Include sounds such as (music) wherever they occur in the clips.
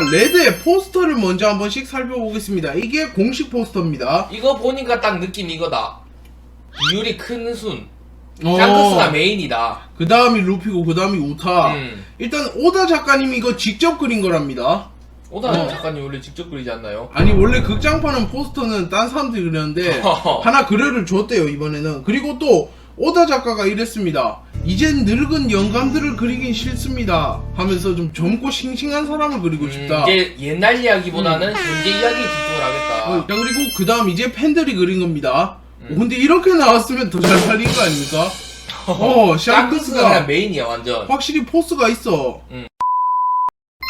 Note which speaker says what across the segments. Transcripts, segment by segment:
Speaker 1: 레드의 포스터를 먼저 한 번씩 살펴보겠습니다. 이게 공식 포스터입니다.
Speaker 2: 이거 보니까 딱 느낌 이거다. 비율이 큰 순.
Speaker 1: 어.
Speaker 2: 샹크스가 메인이다.
Speaker 1: 그 다음이 루피고 그 다음이 우타.
Speaker 2: 음.
Speaker 1: 일단 오다 작가님이 이거 직접 그린 거랍니다.
Speaker 2: 오다
Speaker 1: 어.
Speaker 2: 작가님 원래 직접 그리지 않나요?
Speaker 1: 아니 원래 극장판은 포스터는 딴 사람들이 그렸는데 (laughs) 하나 그려를 줬대요 이번에는. 그리고 또 오다 작가가 이랬습니다. 이젠 늙은 영감들을 그리긴 싫습니다. 하면서 좀 젊고 싱싱한 사람을 그리고
Speaker 2: 음,
Speaker 1: 싶다.
Speaker 2: 이제 옛날 이야기보다는 현재 이야기에 집중을 하겠다.
Speaker 1: 어, 자 그리고 그 다음 이제 팬들이 그린 겁니다.
Speaker 2: 음.
Speaker 1: 어, 근데 이렇게 나왔으면 더 잘 팔린 거 아닙니까? 어, (laughs)
Speaker 2: 샹크스가
Speaker 1: 샹크스가
Speaker 2: 그냥 메인이야 완전.
Speaker 1: 확실히 포스가 있어.
Speaker 2: 음.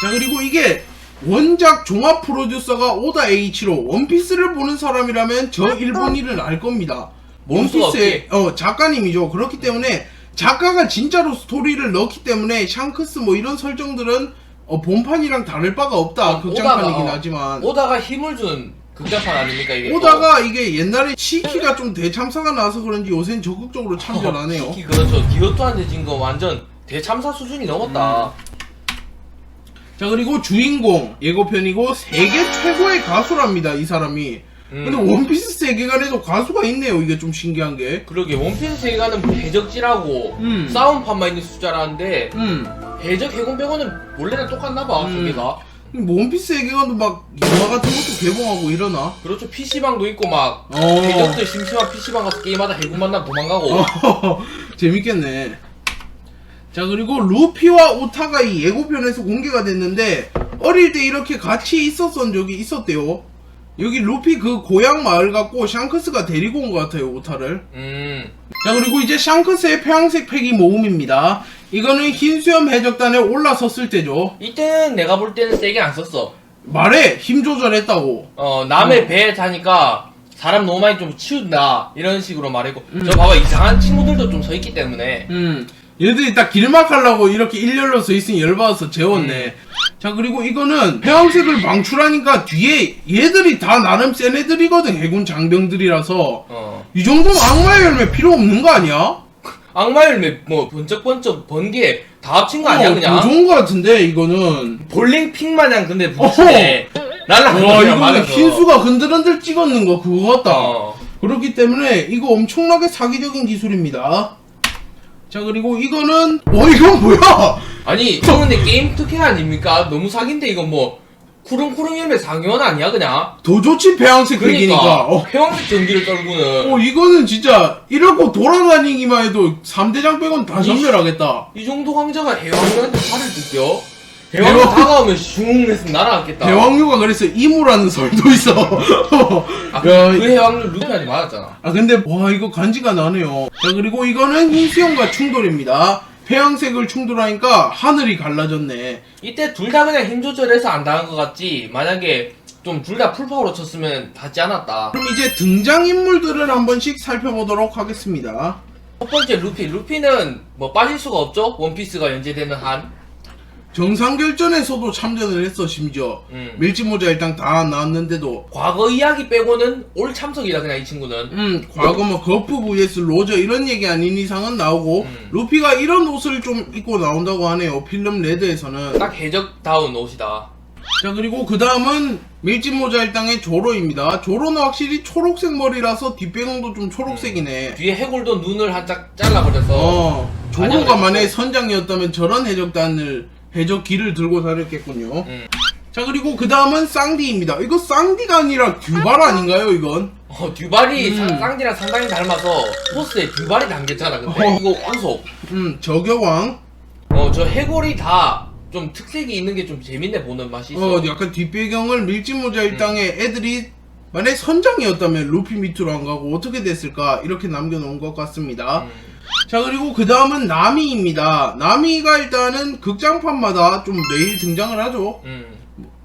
Speaker 1: 자 그리고 이게 원작 종합 프로듀서가 오다 H로 원피스를 보는 사람이라면 저 일본인을 알 겁니다.
Speaker 2: 수가
Speaker 1: 원피스의 어 작가님이죠. 그렇기 때문에 작가가 진짜로 스토리를 넣기 때문에 샹크스 뭐 이런 설정들은 어, 본판이랑 다를 바가 없다.
Speaker 2: 어,
Speaker 1: 극장판이긴
Speaker 2: 오다가, 어,
Speaker 1: 하지만
Speaker 2: 오다가 힘을 준 극장판 아닙니까 이게?
Speaker 1: 오다가 이게 옛날에 시키가 좀 대참사가 나서 그런지 요새는 적극적으로 참여를 안 해요.
Speaker 2: 특히 그렇죠. 디오토한테 진 거 완전 대참사 수준이 넘었다.
Speaker 1: 자 그리고 주인공 예고편이고 세계 최고의 가수랍니다 이 사람이.
Speaker 2: 음.
Speaker 1: 근데 원피스 세계관에도 가수가 있네요. 이게 좀 신기한 게.
Speaker 2: 그러게 원피스 세계관은 해적지라고
Speaker 1: 음.
Speaker 2: 싸움판만 있는 숫자라는데
Speaker 1: 음.
Speaker 2: 해적 해군병원은 원래는 똑같나 봐
Speaker 1: 음.
Speaker 2: 세계가.
Speaker 1: 뭐 원피스 세계관도 막 영화 같은 것도 개봉하고 이러나?
Speaker 2: 그렇죠 PC방도 있고 막
Speaker 1: 어.
Speaker 2: 해적들 심심한 PC방 가서 게임하다 해군 만나면 도망가고
Speaker 1: 어, (laughs) 재밌겠네. 자 그리고 루피와 우타가 이 예고편에서 공개가 됐는데 어릴 때 이렇게 같이 있었던 적이 있었대요. 여기 루피 그 고향 마을 갖고 샹크스가 데리고 온 것 같아요 우타를.
Speaker 2: 음
Speaker 1: 자 그리고 이제 샹크스의 평양색 패기 모음입니다. 이거는 흰 수염 해적단에 올라섰을 때죠.
Speaker 2: 이때는 내가 볼 때는 세게 안 썼어
Speaker 1: 말해 힘 조절했다고.
Speaker 2: 어 남의
Speaker 1: 어.
Speaker 2: 배에 타니까 사람 너무 많이 좀 치운다 이런 식으로 말했고
Speaker 1: 음.
Speaker 2: 저 봐봐 이상한 친구들도 좀 서 있기 때문에
Speaker 1: 음 얘들이 딱 길막 하려고 이렇게 일렬로 서 있으니 열받아서 재웠네. 자 그리고 이거는 회왕색을 방출하니까 뒤에 얘들이 다 나름 센 애들이거든 해군 장병들이라서
Speaker 2: 어
Speaker 1: 이 정도면 악마의 열매 필요 없는 거 아니야?
Speaker 2: 악마 열매 뭐 번쩍번쩍 번개 다 합친 거 아니야
Speaker 1: 어,
Speaker 2: 그냥
Speaker 1: 더 좋은 거 같은데 이거는.
Speaker 2: 볼링 핑 마냥 근데 부딪히네 날라가는
Speaker 1: 와
Speaker 2: 거랑
Speaker 1: 이거는
Speaker 2: 맞아서.
Speaker 1: 흰수가 흔들흔들 찍었는 거 그거 같다.
Speaker 2: 어.
Speaker 1: 그렇기 때문에 이거 엄청나게 사기적인 기술입니다. 자 그리고 이거는 어 이건 뭐야?
Speaker 2: 아니 근데 게임 특혜 아닙니까 너무 사기인데 이거 뭐 쿠릉쿠릉 열매 상위원 아니야 그냥
Speaker 1: 더 좋지 배양색 백이니까.
Speaker 2: 그러니까
Speaker 1: 어.
Speaker 2: 회왕색 전기를 떨구는
Speaker 1: 어 이거는 진짜 이러고 돌아다니기만 해도 3대장 빼곤 다 전멸하겠다.
Speaker 2: 이 정도 황제가 해왕류한테 팔을 뜯겨? 해왕류
Speaker 1: 대왕-
Speaker 2: 다가오면 슝 해서 날아갔겠다
Speaker 1: 대왕류가 그래서 이무라는 설도 있어.
Speaker 2: 아, (laughs)
Speaker 1: 야,
Speaker 2: 그 해왕류 루피한테 맞았잖아
Speaker 1: 아 근데 와 이거 간지가 나네요. 자 그리고 이거는 흰수염과 충돌입니다. 회양색을 충돌하니까 하늘이 갈라졌네.
Speaker 2: 이때 둘 다 그냥 힘 조절해서 안 당한 것 같지. 만약에 좀 둘 다 풀파워로 쳤으면 닿지 않았다.
Speaker 1: 그럼 이제 등장 인물들을 한 번씩 살펴보도록 하겠습니다.
Speaker 2: 첫 번째 루피. 루피는 뭐 빠질 수가 없죠. 원피스가 연재되는 한
Speaker 1: 정상결전에서도 참전을 했어 심지어.
Speaker 2: 음.
Speaker 1: 밀짚모자 일단 다 나왔는데도.
Speaker 2: 과거 이야기 빼고는 올 참석이다 그냥 이 친구는.
Speaker 1: 음 과거 뭐 거프 vs 로저 이런 얘기 아닌 이상은 나오고
Speaker 2: 음.
Speaker 1: 루피가 이런 옷을 좀 입고 나온다고 하네요 필름 레드에서는.
Speaker 2: 딱 해적다운 옷이다.
Speaker 1: 자 그리고 그 다음은 밀짚모자 일당의 조로입니다. 조로는 확실히 초록색 머리라서 뒷배경도 좀 초록색이네.
Speaker 2: 뒤에 해골도 눈을 한짝 잘라버려서.
Speaker 1: 어 조로가 만약에. 선장이었다면 저런 해적단을 해적기를 들고 다녔겠군요.
Speaker 2: 음.
Speaker 1: 자 그리고 그 다음은 쌍디입니다. 이거 쌍디가 아니라 듀발 아닌가요 이건?
Speaker 2: 어, 듀발이
Speaker 1: 음.
Speaker 2: 상- 쌍디랑 상당히 닮아서 포스에 듀발이 담겼잖아 근데.
Speaker 1: 어.
Speaker 2: 이거 우속
Speaker 1: 음 저격왕.
Speaker 2: 어 저 해골이 다 좀 특색이 있는 게 좀 재밌네 보는 맛이 있어.
Speaker 1: 어 약간 뒷배경을 밀짚모자 일당의 애들이 만약 선장이었다면 루피 밑으로 안 가고 어떻게 됐을까? 이렇게 남겨놓은 것 같습니다.
Speaker 2: 음.
Speaker 1: 자 그리고 그 다음은 나미입니다. 나미가 일단은 극장판마다 좀 매일 등장을 하죠.
Speaker 2: 음.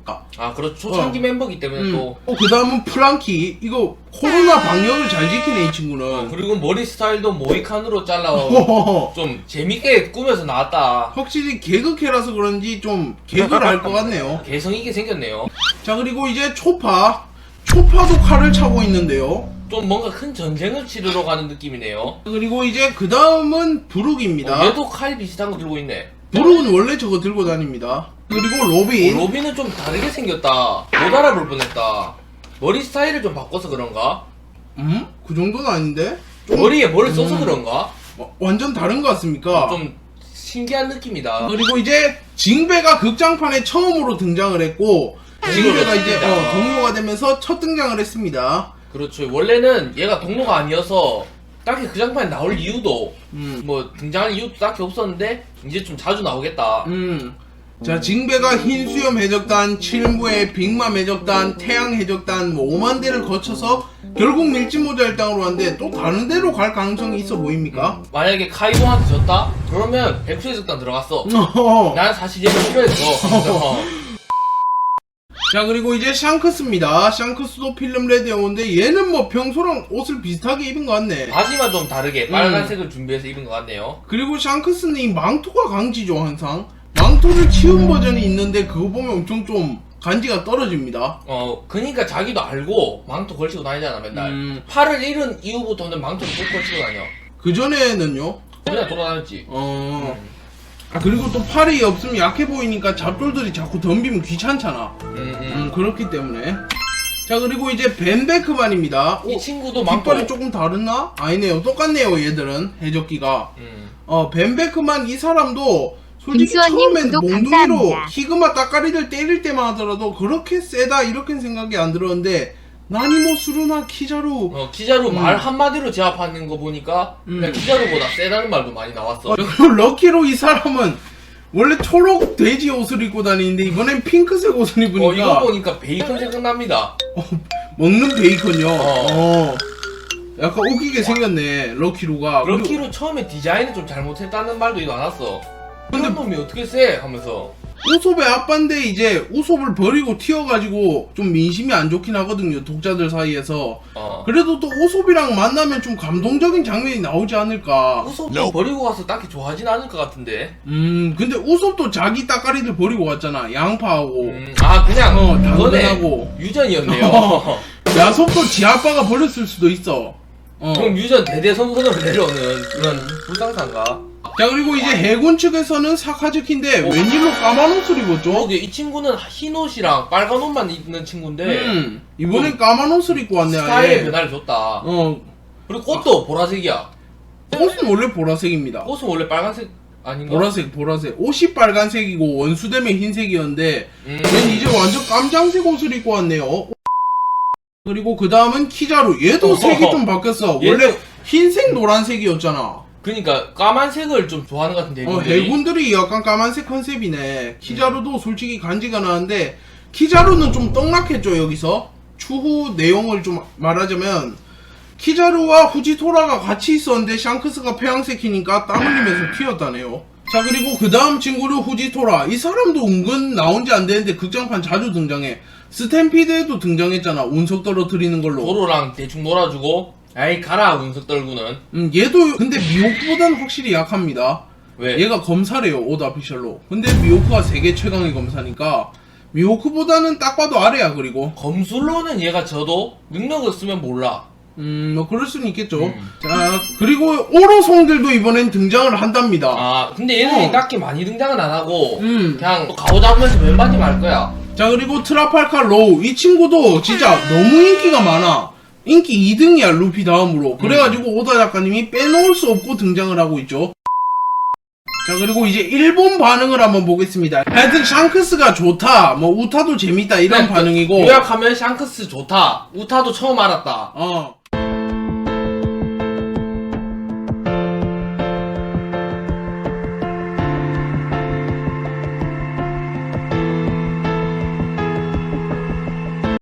Speaker 1: 아,
Speaker 2: 아 그렇죠. 초창기
Speaker 1: 어.
Speaker 2: 멤버기 때문에
Speaker 1: 음.
Speaker 2: 또.
Speaker 1: 어, 그 다음은 프랑키. 이거 코로나 방역을 잘 지키네 이 친구는.
Speaker 2: 그리고 머리 스타일도 모이칸으로 잘라
Speaker 1: 허허허. (laughs)
Speaker 2: 좀 재밌게 꾸며서 나왔다.
Speaker 1: 확실히 개그캐라서 그런지 좀 개그를 할 것 같네요. (laughs)
Speaker 2: 개성 있게 생겼네요.
Speaker 1: 자 그리고 이제 초파. 초파도 칼을 차고 있는데요
Speaker 2: 좀 뭔가 큰 전쟁을 치르러 가는 느낌이네요
Speaker 1: 그리고 이제 그 다음은 부룩입니다
Speaker 2: 어, 얘도 칼 비슷한 거 들고 있네
Speaker 1: 부룩은 원래 저거 들고 다닙니다 그리고 로빈.
Speaker 2: 어, 로빈은 좀 다르게 생겼다. 못 알아볼 뻔했다. 머리 스타일을 좀 바꿔서 그런가?
Speaker 1: 음? 그 정도는 아닌데? 좀
Speaker 2: 머리에 뭐를 써서
Speaker 1: 음.
Speaker 2: 그런가?
Speaker 1: 어, 완전 다른 것 같습니까?
Speaker 2: 좀 신기한 느낌이다.
Speaker 1: 그리고 이제 징배가 극장판에 처음으로 등장을 했고 징배가 이제 어, 동료가 되면서 첫 등장을 했습니다.
Speaker 2: 그렇죠. 원래는 얘가 동료가 아니어서 딱히 그 장판에 나올 이유도
Speaker 1: 음.
Speaker 2: 뭐 등장할 이유도 딱히 없었는데 이제 좀 자주 나오겠다.
Speaker 1: 음. 자, 징배가 흰수염 해적단, 칠무의 빅맘 해적단, 태양 해적단 뭐 5만 대를 거쳐서 결국 밀짚모자 일당으로 왔는데 또 다른 데로 갈 가능성이 있어 보입니까?
Speaker 2: 만약에 카이도한테 졌다? 그러면 백수 해적단 들어갔어.
Speaker 1: 어허.
Speaker 2: 난 사실 얘가 필요했어. 어.
Speaker 1: 자 그리고 이제 샹크스입니다. 샹크스도 필름 레드 영어인데 얘는 뭐 평소랑 옷을 비슷하게 입은 것 같네.
Speaker 2: 바지만 좀 다르게
Speaker 1: 음.
Speaker 2: 빨간색을 준비해서 입은 것 같네요.
Speaker 1: 그리고 샹크스는 이 망토가 강지죠 항상. 망토를 치운 버전이 있는데 그거 보면 엄청 좀 간지가 떨어집니다.
Speaker 2: 어, 그니까 자기도 알고 망토 걸치고 다니잖아, 맨날.
Speaker 1: 음,
Speaker 2: 팔을 잃은 이후부터는 망토를 꼭 걸치고 다녀.
Speaker 1: 그 전에는요.
Speaker 2: 그냥 돌아다녔지.
Speaker 1: 어.
Speaker 2: 음,
Speaker 1: 아 그리고 또 팔이 없으면 약해 보이니까 잡돌들이 자꾸 덤비면 귀찮잖아.
Speaker 2: 음,
Speaker 1: 음,
Speaker 2: 음.
Speaker 1: 그렇기 때문에. 자 그리고 이제 벤베크만입니다.
Speaker 2: 이
Speaker 1: 오,
Speaker 2: 친구도 망토.
Speaker 1: 깃발이 조금 다르나? 아니네요. 똑같네요 얘들은 해적기가.
Speaker 2: 음.
Speaker 1: 어 벤베크만 이 사람도 솔직히
Speaker 3: 김수원님
Speaker 1: 처음엔
Speaker 3: 구독
Speaker 1: 몽둥이로
Speaker 3: 감사합니다.
Speaker 1: 히그마 따까리를 때릴 때만 하더라도 그렇게 세다 이렇게 생각이 안 들었는데 나니모 수루나 키자루
Speaker 2: 어, 키자루
Speaker 1: 음.
Speaker 2: 말 한마디로 제압하는 거 보니까
Speaker 1: 음.
Speaker 2: 그냥 키자루보다 세다는 말도 많이 나왔어.
Speaker 1: 어, 그리고 럭키로 이 사람은 원래 초록 돼지 옷을 입고 다니는데 이번엔 핑크색 옷을
Speaker 2: 어,
Speaker 1: 입으니까
Speaker 2: 이거 보니까 베이컨 생각납니다.
Speaker 1: 먹는 베이컨이요.
Speaker 2: 어.
Speaker 1: 어. 약간 웃기게 생겼네 럭키로가. 그리고-
Speaker 2: 럭키로 처음에 디자인을 좀 잘못했다는 말도 많았어. 이런 놈이 어떻게 세? 하면서.
Speaker 1: 우솝의 아빠인데 이제 우솝을 버리고 튀어가지고 좀 민심이 안 좋긴 하거든요 독자들 사이에서
Speaker 2: 어.
Speaker 1: 그래도 또 우솝이랑 만나면 좀 감동적인 장면이 나오지 않을까
Speaker 2: 우섭도 버리고 가서 딱히 좋아하진 않을 것 같은데.
Speaker 1: 음 근데 우솝도 자기 따까리들 버리고 갔잖아 양파하고
Speaker 2: 음, 아 그냥
Speaker 1: 어. 당근하고
Speaker 2: 유전이었네요.
Speaker 1: 어. 야솝도 지 아빠가 버렸을 수도 있어 어.
Speaker 2: 그럼 유전 대대손손으로 내려오는 그런 불상사인가?
Speaker 1: 자 그리고 이제 해군 측에서는 사카즈키인데 웬일로 까만 옷을 입었죠?
Speaker 2: 그러게 이 친구는 흰 옷이랑 빨간 옷만 입는 친구인데
Speaker 1: 음 이번엔 까만 옷을 입고 왔네
Speaker 2: 스타일의
Speaker 1: 아예
Speaker 2: 변화를 줬다.
Speaker 1: 어
Speaker 2: 그리고 꽃도 보라색이야.
Speaker 1: 옷은 원래 보라색입니다
Speaker 2: 꽃은 원래 빨간색 아닌가?
Speaker 1: 보라색 보라색 옷이 빨간색이고 원수되면 흰색이었는데
Speaker 2: 음.
Speaker 1: 얘는 이제 완전 깜장색 옷을 입고 왔네요 그리고 그 다음은 키자루 얘도
Speaker 2: 어허허.
Speaker 1: 색이 좀 바뀌었어 원래 흰색 노란색이었잖아
Speaker 2: 그러니까 까만색을 좀 좋아하는 것 같은데.
Speaker 1: 어,
Speaker 2: 이분들이.
Speaker 1: 해군들이 약간 까만색 컨셉이네. 키자루도 솔직히 간지가 나는데 키자루는 좀 떡락했죠 여기서. 추후 내용을 좀 말하자면 키자루와 후지토라가 같이 있었는데 샹크스가 폐양색 키니까 땀 흘리면서 튀었다네요. 자 그리고 그 다음 친구는 후지토라. 이 사람도 은근 나온 지 안 되는데 극장판 자주 등장해. 스탬피드에도 등장했잖아. 운석 떨어뜨리는 걸로.
Speaker 2: 도로랑 대충 놀아주고 아이 가라 운석 떨구는
Speaker 1: 음, 얘도 근데 미호크보다는 확실히 약합니다
Speaker 2: 왜?
Speaker 1: 얘가 검사래요 오다피셜로 근데 미호크가 세계 최강의 검사니까 미호크보다는 딱 봐도 아래야 그리고
Speaker 2: 검술로는 얘가 져도 능력을 쓰면 몰라.
Speaker 1: 음 뭐 그럴 수는 있겠죠
Speaker 2: 음.
Speaker 1: 자 그리고 오로송들도 이번엔 등장을 한답니다
Speaker 2: 아 근데 얘들이
Speaker 1: 어.
Speaker 2: 딱히 많이 등장은 안 하고
Speaker 1: 음.
Speaker 2: 그냥 또 가오 잡으면서 왼바지 말 거야.
Speaker 1: 자 그리고 트라팔카 로우 이 친구도 진짜 너무 인기가 많아 인기 2등이야 루피 다음으로. 그래가지고 오다 작가님이 빼놓을 수 없고 등장을 하고 있죠. 자 그리고 이제 일본 반응을 한번 보겠습니다. 하여튼 샹크스가 좋다. 뭐 우타도 재밌다. 이런
Speaker 2: 그냥
Speaker 1: 반응이고.
Speaker 2: 요약하면 샹크스 좋다. 우타도 처음 알았다.
Speaker 1: 어